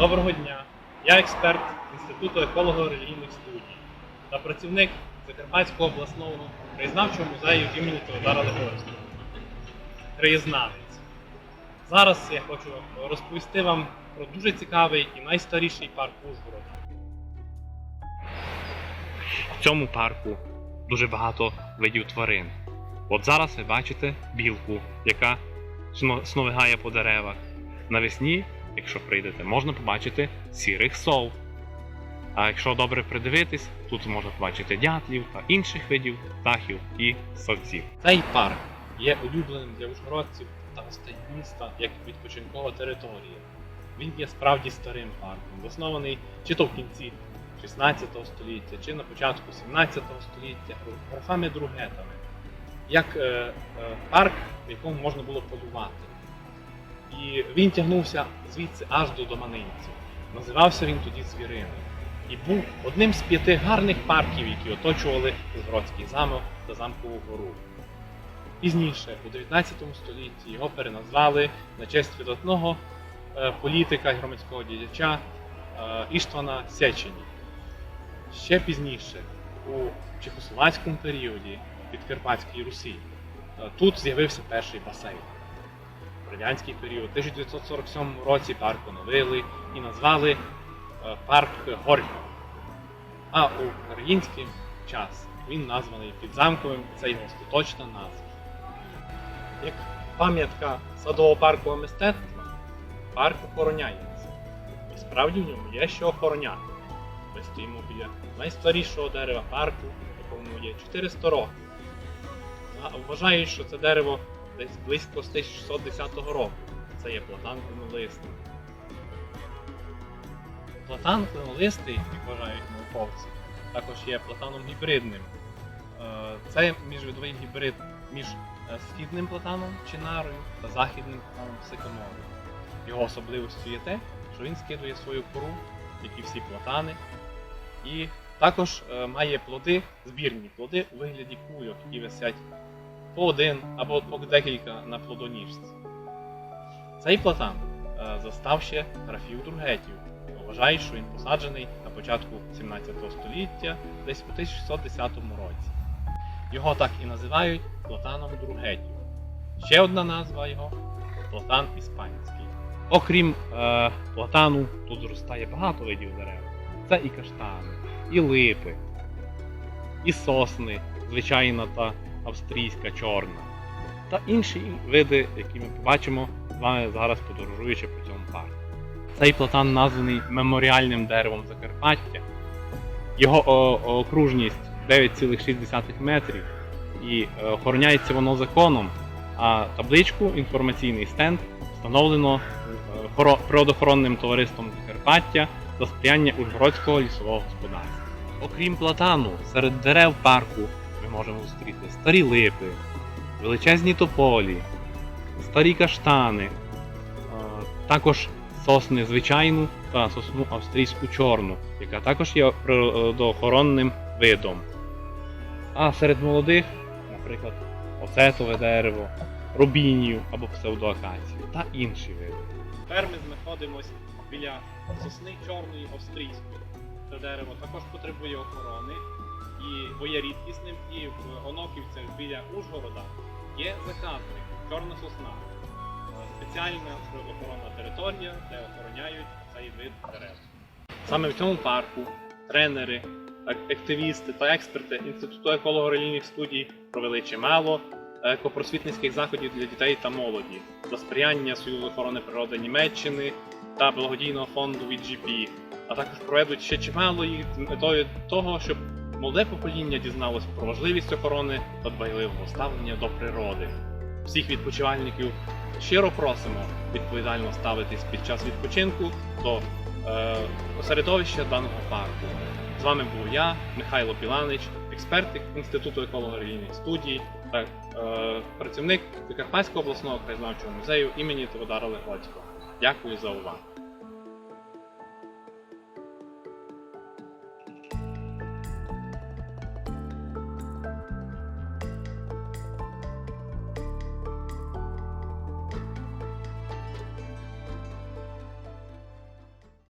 Доброго дня! Я експерт Інституту еколого-релігійних студій та працівник Закарпатського обласного краєзнавчого музею імені Теодора Легорського. Краєзнавець. Зараз я хочу розповісти вам про дуже цікавий і найстаріший парк Ужгорода. В цьому парку дуже багато видів тварин. От зараз ви бачите білку, яка сновигає по деревах. Навесні, якщо прийдете, можна побачити сірих сов. А якщо добре придивитись, тут можна побачити дятлів та інших видів птахів і совців. Цей парк є улюбленим для ужгородців та гостей міста як відпочинкова територія. Він є справді старим парком, заснований чи то в кінці 16 століття, чи на початку 17 століття графами другетами, як е, е, парк, в якому можна було полювати. І він тягнувся звідси аж до Доманинців. Називався він тоді Звіриною. І був одним з п'яти гарних парків, які оточували Ужгородський замок та замкову гору. Пізніше, у 19 столітті, його переназвали на честь видатного е, політика і громадського діяча е, Іштвана Сечені. Ще пізніше, у Чехословацькому періоді Підкарпатській Русі, е, тут з'явився перший басейн. Радянський період, у 1947 році парк оновили і назвали е, парк Горько. А у український час він названий підзамковим, це його остаточна назва. Як пам'ятка садово-паркового мистецтва, парк охороняється. І справді в ньому є що охороняти. Ми стоїмо біля найстарішого дерева парку, якому є 400 років. А вважають, що це дерево десь близько з 1610 року. Це є платан клинолистий. Платан клинолистий, як вважають науковці, також є платаном гібридним. Е, Це міжвидовий гібрид між е, східним платаном чинарою та західним платаном сикаморою. Його особливістю є те, що він скидує свою кору, як і всі платани, і також е, має плоди, збірні плоди у вигляді кульок, які висять по один або по декілька на плодоніжці. Цей платан е, застав ще графів Другетів. Вважають, що він посаджений на початку 17 століття, десь у 1610 році. Його так і називають платаном Другетів. Ще одна назва його платан іспанський. Окрім е, платану, тут зростає багато видів дерев. Це і каштани, і липи, і сосни, звичайна та австрійська чорна, та інші види, які ми побачимо з вами зараз подорожуючи по цьому парку. Цей платан названий меморіальним деревом Закарпаття. Його окружність 9,6 метрів і е, охороняється воно законом, а табличку інформаційний стенд встановлено е, природоохоронним товариством Закарпаття за сприяння Ужгородського лісового господарства. Окрім платану, серед дерев парку можемо зустріти старі липи, величезні тополі, старі каштани, е, також сосни звичайну та сосну австрійську чорну, яка також є природоохоронним видом. А серед молодих, наприклад, оцетове дерево, рубінію або псевдоакацію та інші види. Тепер ми знаходимося біля сосни чорної австрійської. Це дерево також потребує охорони, і бо є і в Оноківцях біля Ужгорода є заказник, чорна сосна. Спеціальна природоохоронна територія, де охороняють цей вид дерев. Саме в цьому парку тренери, активісти та експерти Інституту еколого-релігійних студій провели чимало екопросвітницьких заходів для дітей та молоді за сприяння Союзу охорони природи Німеччини та благодійного фонду VGP, а також проведуть ще чимало їх з метою того, щоб молоде покоління дізналось про важливість охорони та дбайливого ставлення до природи. Всіх відпочивальників щиро просимо відповідально ставитись під час відпочинку до е, середовища даного парку. З вами був я, Михайло Біланич, експерт Інституту еколого-релігійних студій та е, працівник Закарпатського обласного краєзнавчого музею імені Теодора Легоцького. Дякую за увагу.